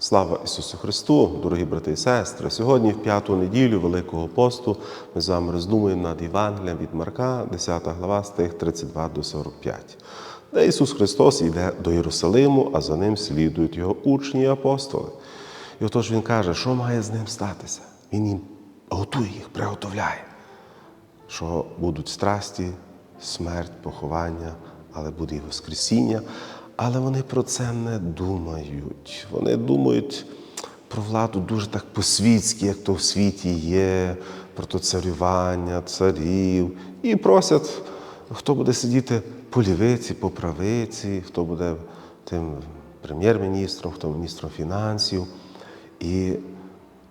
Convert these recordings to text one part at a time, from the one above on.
Слава Ісусу Христу, дорогі брати і сестри! Сьогодні, в п'яту неділю Великого посту, ми з вами роздумуємо над Євангелієм від Марка, 10 глава, стих 32 до 45, де Ісус Христос йде до Єрусалиму, а за ним слідують його учні і апостоли. І отож Він каже, що має з ним статися? Він їм готує їх, приготовляє, що будуть страсті, смерть, поховання, але буде і Воскресіння. Але вони про це не думають. Вони думають про владу дуже так по-світськи, як то в світі є, про то царювання, царів. І просять, хто буде сидіти по лівиці, по правиці, хто буде тим прем'єр-міністром, хто міністром фінансів. І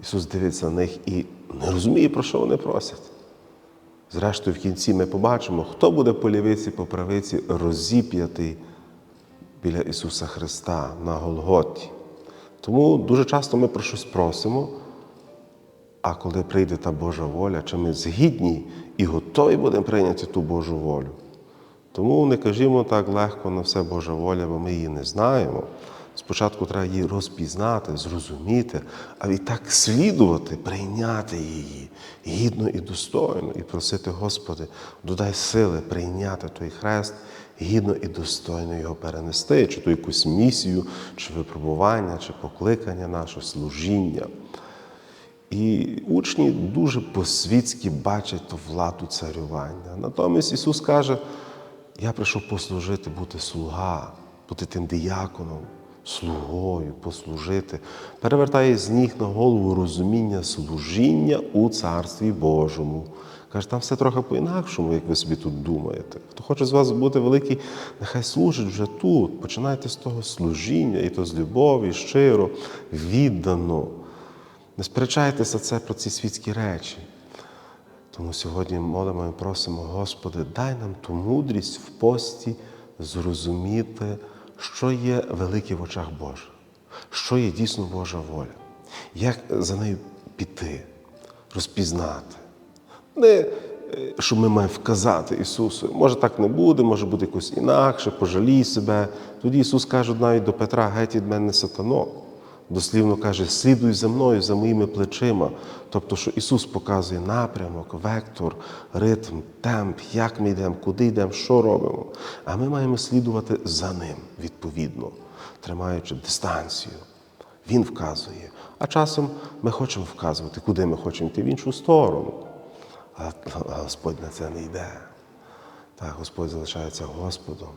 Ісус дивиться на них і не розуміє, про що вони просять. Зрештою, в кінці ми побачимо, хто буде по лівиці, по правиці розіп'ятий біля Ісуса Христа на Голготі. Тому дуже часто ми про щось просимо, а коли прийде та Божа воля, чи ми згідні і готові будемо прийняти ту Божу волю. Тому не кажімо так легко на все Божа воля, бо ми її не знаємо. Спочатку треба її розпізнати, зрозуміти, а відтак слідувати, прийняти її гідно і достойно, і просити, Господи, додай сили прийняти той хрест, гідно і достойно його перенести, чи то якусь місію, чи випробування, чи покликання наше, служіння. І учні дуже по-світськи бачать ту владу царювання. Натомість Ісус каже, я прийшов послужити, бути слуга, бути тим дияконом, слугою, послужити. Перевертає з ніг на голову розуміння служіння у Царстві Божому. Каже, там все трохи по-інакшому, як ви собі тут думаєте. Хто хоче з вас бути великий, нехай служить вже тут. Починайте з того служіння, і то з любові, щиро, віддано. Не сперечайтеся це про ці світські речі. Тому сьогодні молимо і просимо, Господи, дай нам ту мудрість в пості зрозуміти, що є велике в очах Божих, що є дійсно Божа воля, як за нею піти, розпізнати. Не е, що ми маємо вказати Ісусу. Може так не буде, може буде якось інакше, пожалій себе. Тоді Ісус каже навіть до Петра, геть від мене сатано. Дослівно каже, слідуй за мною, за моїми плечима. Тобто, що Ісус показує напрямок, вектор, ритм, темп, як ми йдемо, куди йдемо, що робимо. А ми маємо слідувати за Ним відповідно, тримаючи дистанцію. Він вказує. А часом ми хочемо вказувати, куди ми хочемо йти в іншу сторону. А Господь на це не йде. Так, Господь залишається Господом.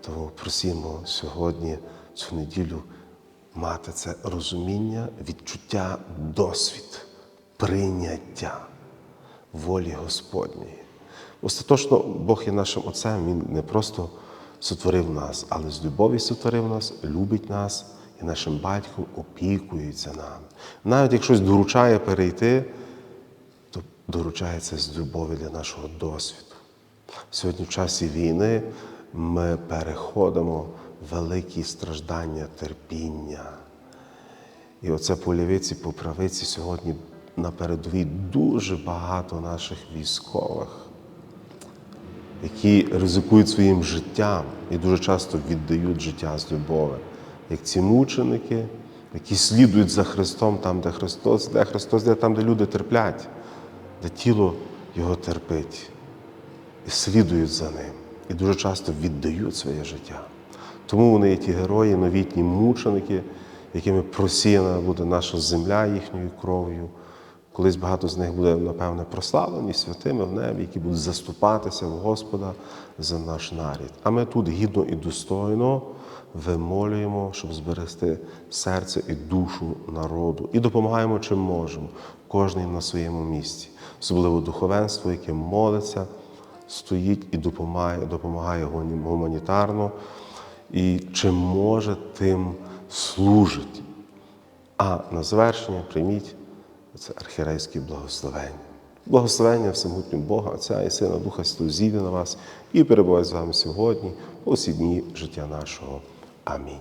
Тому просимо сьогодні, цю неділю, мати це розуміння, відчуття, досвід, прийняття волі Господньої. Остаточно Бог є нашим Отцем, Він не просто сотворив нас, але з любові сотворив нас, любить нас і нашим батьком опікується нами. Навіть як щось доручає перейти, доручається з любові для нашого досвіду. Сьогодні, в часі війни, ми переходимо великі страждання, терпіння. І оце по лівиці, по правиці сьогодні на передовій дуже багато наших військових, які ризикують своїм життям і дуже часто віддають життя з любові, як ці мученики, які слідують за Христом там, де Христос, де Христос, де там, де люди терплять, де тіло Його терпить, і слідують за ним, і дуже часто віддають своє життя. Тому вони є ті герої, новітні мученики, якими просіяна буде наша земля їхньою кров'ю. Колись багато з них буде, напевне, прославлені святими в небі, які будуть заступатися в Господа за наш нарід. А ми тут гідно і достойно вимолюємо, щоб зберегти серце і душу народу, і допомагаємо чим можемо, кожен на своєму місці, особливо духовенство, яке молиться, стоїть і допомагає, допомагає гуманітарно і чим може, тим служить. А на завершення прийміть це архірейське благословення. Благословення всемогутнього Бога, Отця і Сина, Духа Святого на вас і перебуває з вами сьогодні, усі дні життя нашого. Амінь.